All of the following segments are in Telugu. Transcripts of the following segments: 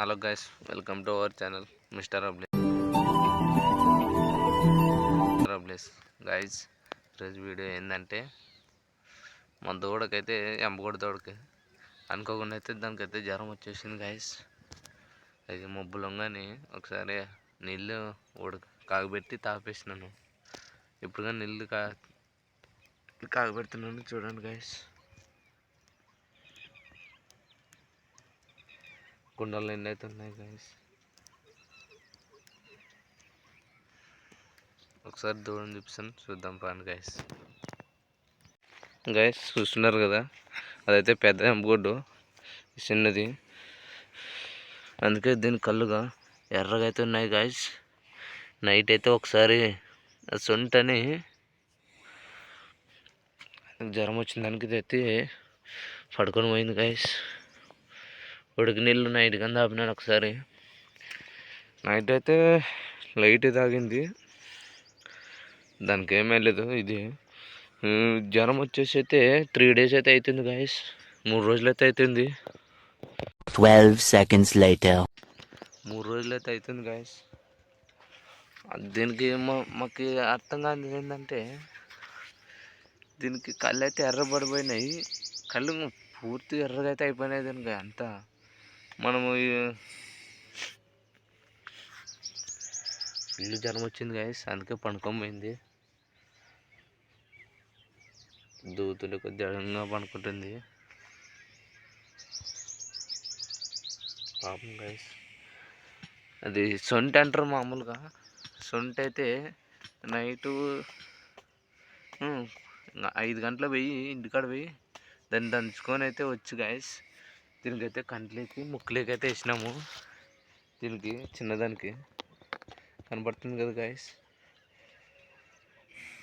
Hello guys welcome to our channel Mr అబ్లేస్ Mr అబ్లెస్ గైస్ ఈరోజు వీడియో ఏంటంటే మా దూడకైతే ఎంపగొడి దూడకి అనుకోకుండా అయితే దానికైతే జ్వరం వచ్చేసింది గైస్ అది మబ్బులంగాని ఒకసారి నీళ్ళు ఉడక కాగబెట్టి తాపేసినాను. ఇప్పుడు కానీ నీళ్ళు కా కాగబెడుతున్నాను చూడండి గైస్ కుండలు ఎన్ని అయితే ఉన్నాయి గైస్ ఒకసారి దూరం చూపిస్తాను చూద్దాం పాను గైస్ గైస్ చూస్తున్నారు కదా? అదైతే పెద్ద ఎంపగొడ్డు చిన్నది. అందుకే దీని కళ్ళుగా ఎర్రగా అయితే ఉన్నాయి గాయస్ నైట్ అయితే ఒకసారి సొంటని జ్వరం వచ్చిన దానికి తెచ్చి అయితే పడుకొని పోయింది గాయస్ ఉడికి నీళ్ళు నైట్ కింద ఆపినాను ఒకసారి. నైట్ అయితే లైట్ తాగింది. దానికి ఏమీ లేదు ఇది. జ్వరం వచ్చేసి అయితే త్రీ డేస్ అయితే అవుతుంది గాయస్. మూడు రోజులు అయితే అవుతుంది 12 seconds later. మూడు రోజులు అయితే అవుతుంది గాయస్ దీనికి మాకు అర్థం కాదు ఏంటంటే దీనికి కళ్ళు అయితే ఎర్రబడిపోయినాయి. కళ్ళు పూర్తి ఎర్రగా అయితే అయిపోయినాయి దీనికి అంతా. మనము ఇల్లు జ్వరం వచ్చింది గాయస్ అందుకే పనుకోమైంది దూతులు కొద్దిగా పనుకుంటుంది పాపం గైస్ అది సొంటి అంటారు మామూలుగా. సొంటి అయితే నైటు ఐదు గంటల పోయి ఇంటికాడ పోయి దాన్ని దంచుకొని అయితే వచ్చు గాయస్ దీనికైతే కంట్లోకి ముక్కులోకి అయితే వేసినాము. దీనికి చిన్నదానికి. కనబడుతుంది కదా గాయస్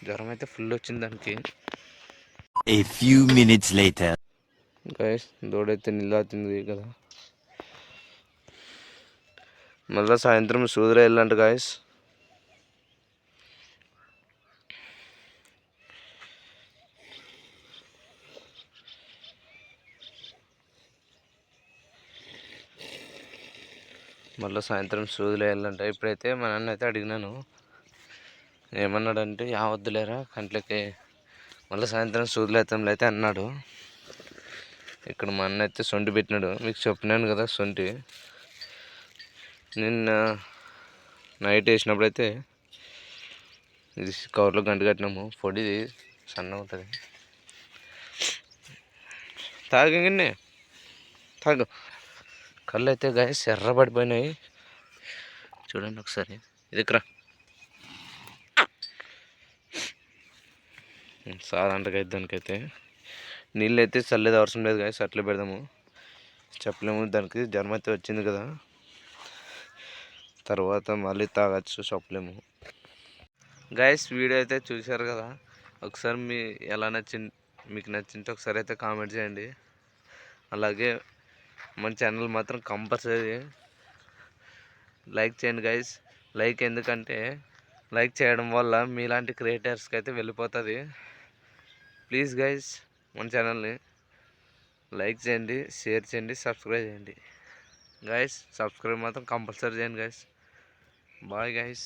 జ్వరం అయితే ఫుల్ వచ్చింది దానికి. A few minutes later. Guys దూడైతే నిల్లాతుంది కదా. మళ్ళీ సాయంత్రం సూదర వెళ్ళంట గాయస్ మళ్ళీ సాయంత్రం సూదులు వేయాలంటే. ఇప్పుడైతే మా నాన్న అయితే అడిగినాను. ఏమన్నాడంటే యావద్దులేరా కంట్లకి మళ్ళీ సాయంత్రం సూదులు వేస్తాంలే అయితే అన్నాడు. ఇక్కడ మా అన్న అయితే సొంటి పెట్టినాడు. మీకు చెప్పినాను కదా సొంటి. నిన్న నైట్ వేసినప్పుడైతే ఇది కవర్లో గంట కట్టినాము. పొడిది సన్నగా ఉంటుంది. తాగండి తాగు. కళ్ళు అయితే గాయస్ ఎర్రబడిపోయినాయి. చూడండి ఒకసారి. ఇది ఇక్కడ సాధారణంగా అయితే దానికైతే నీళ్ళు అయితే చల్లేదు అవసరం లేదు గాయస్ అట్లే పెడదాము. చెప్పలేము దానికి జ్వరం అయితే వచ్చింది కదా. తర్వాత మళ్ళీ తాగొచ్చు చెప్పలేము. గైస్ వీడియో అయితే చూశారు కదా. ఒకసారి మీ ఎలా నచ్చింది మీకు నచ్చింటే ఒకసారి అయితే కామెంట్ చేయండి. అలాగే మన ఛానల్ మాత్రం కంపల్సరీ లైక్ చేయండి గైస్ లైక్ ఎందుకంటే లైక్ చేయడం వల్ల మీలాంటి క్రియేటర్స్కి అయితే వెళ్ళిపోతుంది. ప్లీజ్ గైస్ మన ఛానల్ని లైక్ చేయండి షేర్ చేయండి సబ్స్క్రైబ్ చేయండి. గైస్ సబ్స్క్రైబ్ మాత్రం కంపల్సరీ చేయండి గైస్ బాయ్ గైస్